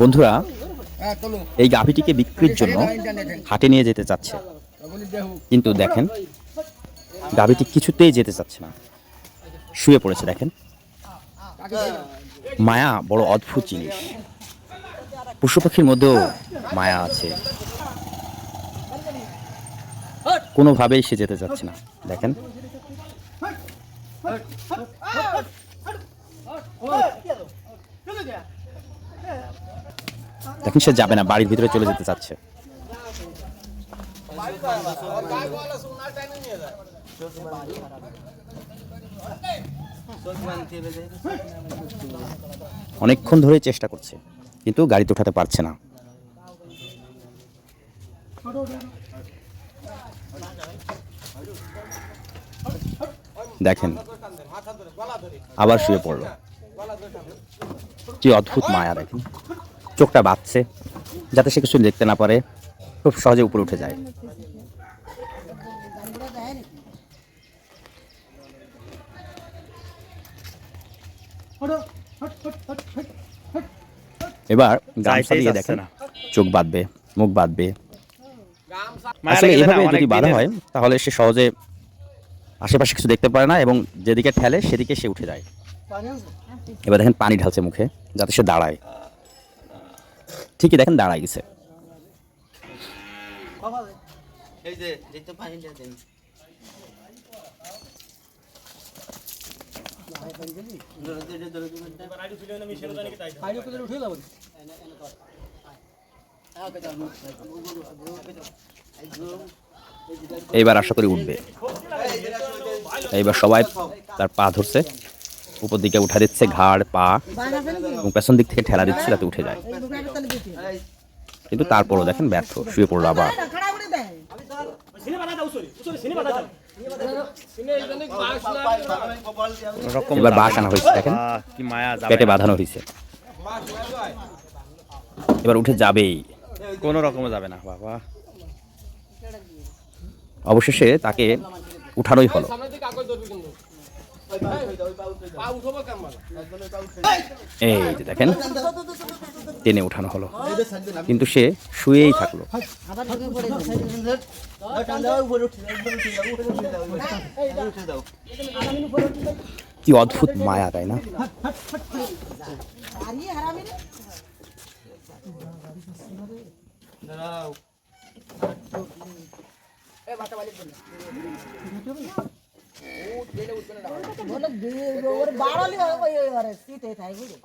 বন্ধুরা হ্যাঁ এই গাভীটিকে বিক্রির জন্য হাটে নিয়ে যেতে চাচ্ছে। কিন্তু দেখেন গাভীটি কিছুতেই যেতে চাচ্ছে না। শুয়ে পড়েছে দেখেন। মায়া বড় অদ্ভুত জিনিস। পশু পাখির মধ্যেও মায়া আছে। কোনোভাবেই সে যেতে চাচ্ছে না। দেখেন। দেখেন সে যাবে না, বাড়ির ভিতরে চলে যেতে চাচ্ছে। অনেকক্ষণ ধরে চেষ্টা করছে, কিন্তু গাড়িতে উঠাতে পারছে না। দেখেন, আবার শুয়ে পড়ল। কি অদ্ভুত মায়া, দেখেন। চোখটা বাঁচছে যাতে সে কিছু দেখতে না পারে খুব সহজে উপরে উঠে যায়। এবার গামছা যাইতেই দিয়ে দেখেন না। চোখ বাঁধবে মুখ বাঁধবে। আসলে এভাবে যদি বাধা হয় তাহলে সে সহজে আশেপাশে কিছু দেখতে পারে না এবং যেদিকে ঠেলে সেদিকে সে উঠে যায়। এবার দেখেন পানি ঢালছে মুখে যাতে সে দাঁড়ায়। ঠিকই দেখেন দাঁড়ায় গেছে। এইবার আশা করি উঠবে। এইবার সবাই তার পা ধরছে। উপর দিকে উঠা দিচ্ছে ঘাড় পা এবং পেছন দিক থেকে ঠেলা দিচ্ছে যাতে উঠে যায়। কিন্তু তারপরও দেখেন ব্যর্থ শুয়ে পড়ল আবার। এবার বাঁশ আনা হয়েছে দেখেন। পেটে বাঁধানো হয়েছে। এবার উঠে যাবেই। কোনো রকমে যাবে না বাবা। অবশেষে তাকে উঠানোই হলো। এই যে দেখেন, টেনে উঠানো হলো। কিন্তু সে শুয়েই থাকল। কি অদ্ভুত মায়া, তাই না? দাঁড়াও বাড়ালি সিটে থাই বুঝলি